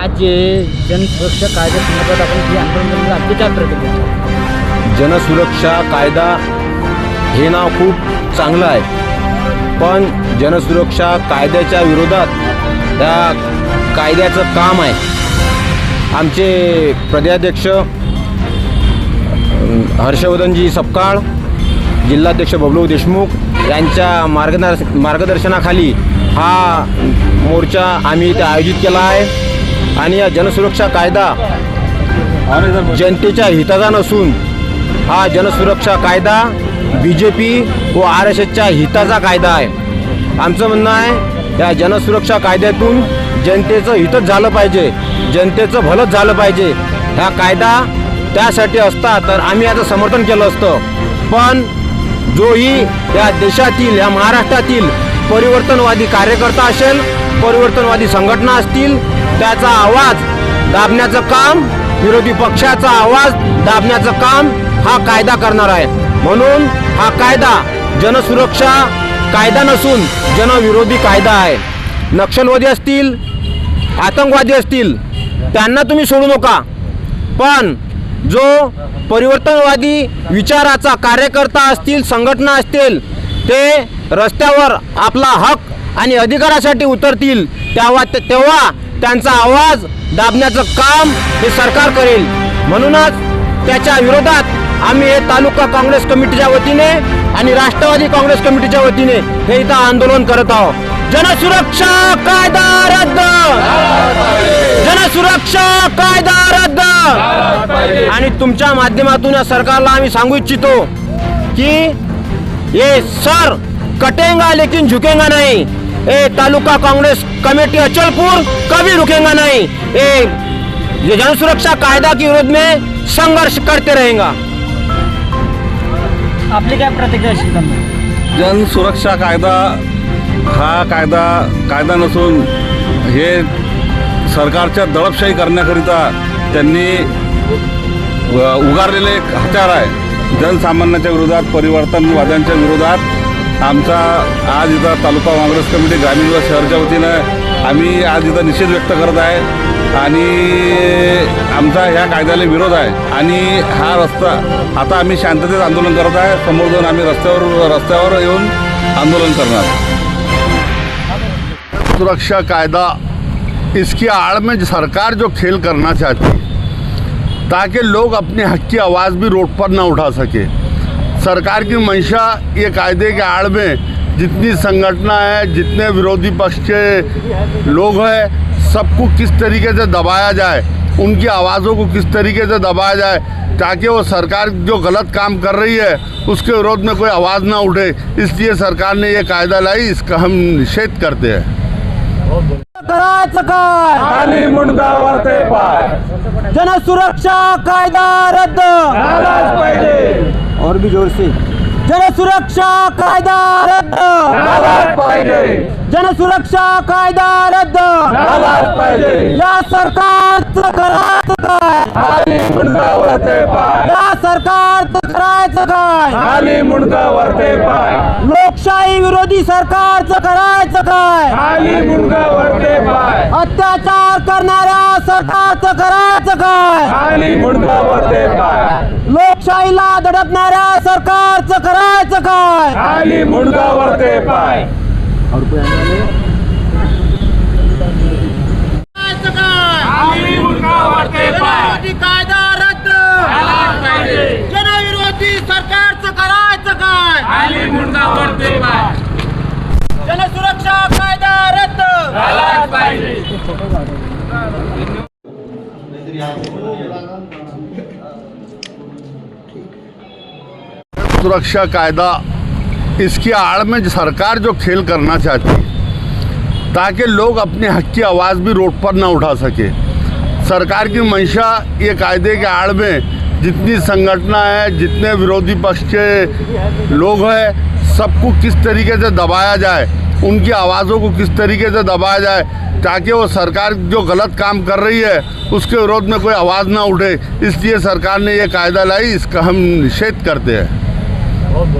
आज जे जनसुरक्षा कायद्यासंदर्भात आपण जी आंदोलन केलं आपली प्रतिक्रिया जनसुरक्षा कायदा हे नाव खूप चांगलं आहे. पण जनसुरक्षा कायद्याच्या विरोधात त्या कायद्याचं काम आहे. आमचे प्रदेशाध्यक्ष हर्षवर्धनजी सपकाळ जिल्हाध्यक्ष बबलू देशमुख यांच्या मार्गदर्श मार्गदर्शनाखाली हा मोर्चा आम्ही इथे आयोजित केला आहे. आणि या जनसुरक्षा कायदा जनतेच्या हिताचा नसून हा जनसुरक्षा कायदा बी जे पी व आर एस एसच्या हिताचा कायदा आहे. आमचं म्हणणं आहे या जनसुरक्षा कायद्यातून जनतेचं हितच झालं पाहिजे जनतेचं भलंच झालं पाहिजे. हा कायदा त्यासाठी असता तर आम्ही याचं समर्थन केलं असतं. पण जोही या देशातील या महाराष्ट्रातील परिवर्तनवादी कार्यकर्ता असेल परिवर्तनवादी संघटना असतील त्याचा आवाज दाबण्याचं काम विरोधी पक्षाचा आवाज दाबण्याचं काम हा कायदा करणार आहे म्हणून हा कायदा जनसुरक्षा कायदा नसून जनविरोधी कायदा आहे. नक्षलवादी असतील आतंकवादी असतील त्यांना तुम्ही सोडू नका. पण जो परिवर्तनवादी विचाराचा कार्यकर्ता असतील संघटना असतील ते रस्त्यावर आपला हक आणि अधिकारासाठी उतरतील तेव्हा तेव्हा त्यांचा आवाज दाबण्याचं काम हे सरकार करेल. म्हणूनच त्याच्या विरोधात आम्ही हे तालुका काँग्रेस कमिटीच्या वतीने आणि राष्ट्रवादी काँग्रेस कमिटीच्या वतीने हे इथं आंदोलन करत आहोत. जनसुरक्षा कायदा रद्द! जनसुरक्षा कायदा रद्द! आणि तुमच्या माध्यमातून या सरकारला आम्ही सांगू इच्छितो की हे सर कटेगा लेकिन झुकेगा नाही. ए तालुका कांग्रेस कमेटी अचलपुर कभी रुकेगा नहीं। ए ये जनसुरक्षा कायदा के विरोध में संघर्ष करते रहेगा। आपली काय प्रतिक्रिया असेल त्यांना जनसुरक्षा कायदा हा कायदा कायदा नसून हे सरकारच्या दडपशाही करण्याकरिता त्यांनी व- उगारलेले एक हत्यार आहे. जनसामान्याच्या विरोधात परिवर्तनवाद्यांच्या विरोधात आमचा आज इथं तालुका काँग्रेस कमिटी ग्रामीण व शहरच्या वतीनं आम्ही आज इथं निषेध व्यक्त करत आहे. आणि आमचा ह्या कायद्याला विरोध आहे. आणि हा रस्ता आता आम्ही शांततेत आंदोलन करत आहे. समोर जाऊन आम्ही रस्त्यावर रस्त्यावर येऊन आंदोलन करणार सुरक्षा कायदा इसकी आड़ में सरकार जो खेल करना चाहती ताकि लोग अपने हक की आवाज़ भी रोड पर ना उठा सके। सरकार की मंशा ये कायदे के आड़ में जितनी संगठना है जितने विरोधी पक्ष के लोग हैं सबको किस तरीके से दबाया जाए उनकी आवाज़ों को किस तरीके से दबाया जाए ताकि वो सरकार जो गलत काम कर रही है उसके विरोध में कोई आवाज़ ना उठे। इसलिए सरकार ने ये कायदा लाई इसका हम निषेध करते हैं। जनसुरक्षा कायदा रद्द। और भी जोर से। जनसुरक्षा कायदा रद्द। पाहिजे। जनसुरक्षा कायदा रद्द। पाहिजे। या सरकारचं करायचं काय? या सरकारचं करायचं काय? लोकशाही विरोधी सरकारचं करायचं काय? अत्याचार करणाऱ्या सरकारचं करायचं काय? दडपणाऱ्या सरकारचं करायचं काय? खाली मुंडावरते पाय. खाली मुंडावरते पाय. कायदा रद्द. जनविरोधी सरकारचं करायचं काय? खाली मुंडावरते पाय. जनसुरक्षा कायदा रद्द. सुरक्षा कायदा इसकी आड़ में सरकार जो खेल करना चाहती है, ताकि लोग अपने हक की आवाज़ भी रोड पर ना उठा सके। सरकार की मंशा ये कायदे के आड़ में, जितनी संगठना है, जितने विरोधी पक्ष के लोग हैं, सबको किस तरीके से दबाया जाए, उनकी आवाज़ों को किस तरीके से दबाया जाए, ताकि वो सरकार जो गलत काम कर रही है, उसके विरोध में कोई आवाज़ ना उठे, इसलिए सरकार ने ये कायदा लाई, इसका हम निषेध करते हैं। London.